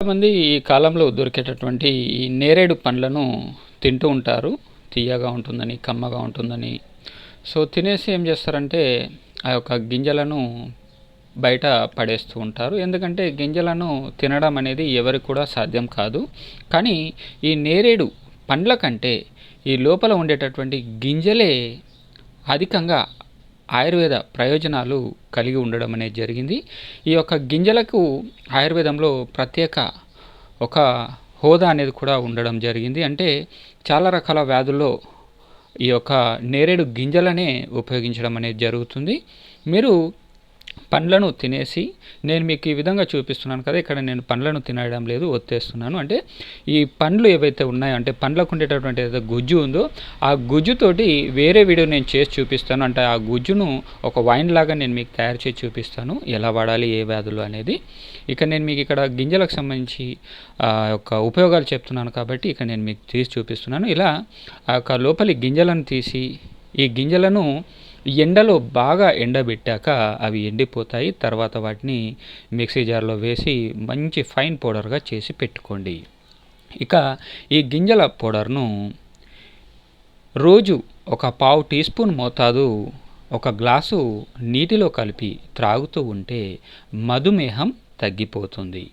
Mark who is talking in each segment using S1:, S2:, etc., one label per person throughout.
S1: చాలామంది ఈ కాలంలో దొరికేటటువంటి ఈ నేరేడు పండ్లను తింటూ ఉంటారు. తీయగా ఉంటుందని కమ్మగా ఉంటుందని. సో తినేసి ఏం చేస్తారంటే ఆ యొక్క గింజలను బయట పడేస్తూ ఉంటారు. ఎందుకంటే గింజలను తినడం అనేది ఎవరికి కూడా సాధ్యం కాదు. కానీ ఈ నేరేడు పండ్ల కంటే ఈ లోపల ఉండేటటువంటి గింజలే అధికంగా ఆయుర్వేద ప్రయోజనాలు కలిగి ఉండడం అనేది జరిగింది. ఈ యొక్క గింజలకు ఆయుర్వేదంలో ప్రత్యేక ఒక హోదా అనేది కూడా ఉండడం జరిగింది. అంటే చాలా రకాల వ్యాధుల్లో ఈ యొక్క నేరేడు గింజలనే ఉపయోగించడం అనేది జరుగుతుంది. మీరు పండ్లను తినేసి నేను మీకు ఈ విధంగా చూపిస్తున్నాను కదా ఇక్కడ నేను పండ్లను తినడం లేదు ఒత్తేస్తున్నాను. అంటే ఈ పండ్లు ఏవైతే ఉన్నాయో అంటే పండ్లకు ఉండేటటువంటి ఏదైతే గుజ్జు ఉందో ఆ గుజ్జుతోటి వేరే వీడియో నేను చేసి చూపిస్తాను. అంటే ఆ గుజ్జును ఒక వైన్ లాగా నేను మీకు తయారు చేసి చూపిస్తాను ఎలా వాడాలి ఏ వ్యాధులు అనేది. ఇక నేను మీకు ఇక్కడ గింజలకు సంబంధించి యొక్క ఉపయోగాలు చెప్తున్నాను కాబట్టి ఇక నేను మీకు తీసి చూపిస్తున్నాను. ఇలా ఆ యొక్క లోపలి గింజలను తీసి ఈ గింజలను ఎండలో బాగా ఎండబెట్టాక అవి ఎండిపోతాయి. తర్వాత వాటిని మిక్సీ జార్లో వేసి మంచి ఫైన్ పౌడర్గా చేసి పెట్టుకోండి. ఇక ఈ గింజల పౌడర్ను రోజు ఒక పావు టీ స్పూన్ మోతాదు ఒక గ్లాసు నీటిలో కలిపి త్రాగుతూ ఉంటే మధుమేహం తగ్గిపోతుంది.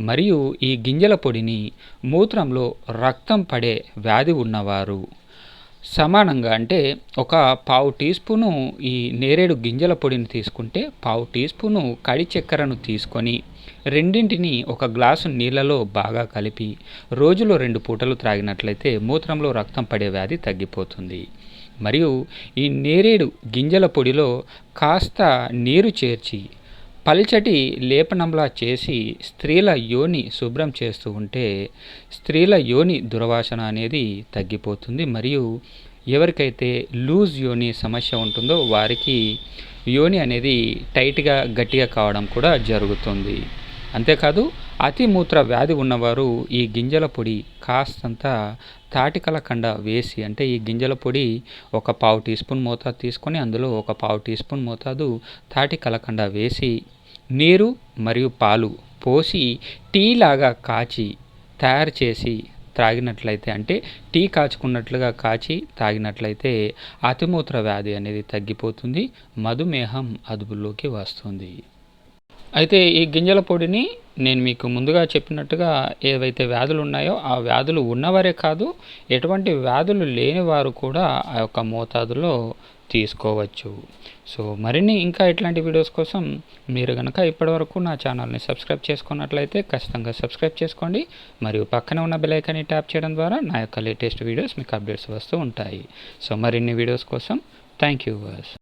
S1: మరియు ఈ గింజల పొడిని మూత్రంలో రక్తం పడే వ్యాధి ఉన్నవారు సమానంగా అంటే ఒక పావు టీ స్పూను ఈ నేరేడు గింజల పొడిని తీసుకుంటే పావు టీ స్పూను కడి చక్కెరను తీసుకొని రెండింటిని ఒక గ్లాసు నీళ్ళలో బాగా కలిపి రోజులో రెండు పూటలు త్రాగినట్లయితే మూత్రంలో రక్తం పడే వ్యాధి తగ్గిపోతుంది. మరియు ఈ నేరేడు గింజల పొడిలో కాస్త నీరు చేర్చి పల్చటి లేపనంలా చేసి స్త్రీల యోని శుభ్రం చేస్తూ ఉంటే స్త్రీల యోని దుర్వాసన అనేది తగ్గిపోతుంది. మరియు ఎవరికైతే లూజ్ యోని సమస్య ఉంటుందో వారికి యోని అనేది టైట్గా గట్టిగా కావడం కూడా జరుగుతుంది. అంతేకాదు అతి మూత్ర వ్యాధి ఉన్నవారు ఈ గింజల పొడి కాస్తంత తాటికల కండ వేసి అంటే ఈ గింజల పొడి ఒక పావు టీ స్పూన్ మోతాదు తీసుకొని అందులో ఒక పావు టీ స్పూన్ మోతాదు తాటి కలకండ వేసి నీరు మరియు పాలు పోసి టీ లాగా కాచి తయారు చేసి త్రాగినట్లయితే అంటే టీ కాచుకున్నట్లుగా కాచి తాగినట్లయితే అతిమూత్ర వ్యాధి అనేది తగ్గిపోతుంది మధుమేహం అదుపులోకి వస్తుంది. అయితే ఈ గింజల పొడిని నేను మీకు ముందుగా చెప్పినట్టుగా ఏవైతే వ్యాధులు ఉన్నాయో ఆ వ్యాధులు ఉన్నవారే కాదు ఎటువంటి వ్యాధులు లేని వారు కూడా ఆ యొక్క మోతాదులో తీసుకోవచ్చు. సో మరిన్ని ఇంకా ఇట్లాంటి వీడియోస్ కోసం మీరు కనుక ఇప్పటివరకు నా ఛానల్ని సబ్స్క్రైబ్ చేసుకున్నట్లయితే ఖచ్చితంగా సబ్స్క్రైబ్ చేసుకోండి. మరియు పక్కన ఉన్న బెలైకాన్ని ట్యాప్ చేయడం ద్వారా నా యొక్క లేటెస్ట్ వీడియోస్ మీకు అప్డేట్స్ వస్తూ ఉంటాయి. సో మరిన్ని వీడియోస్ కోసం థ్యాంక్ యూ వర్స్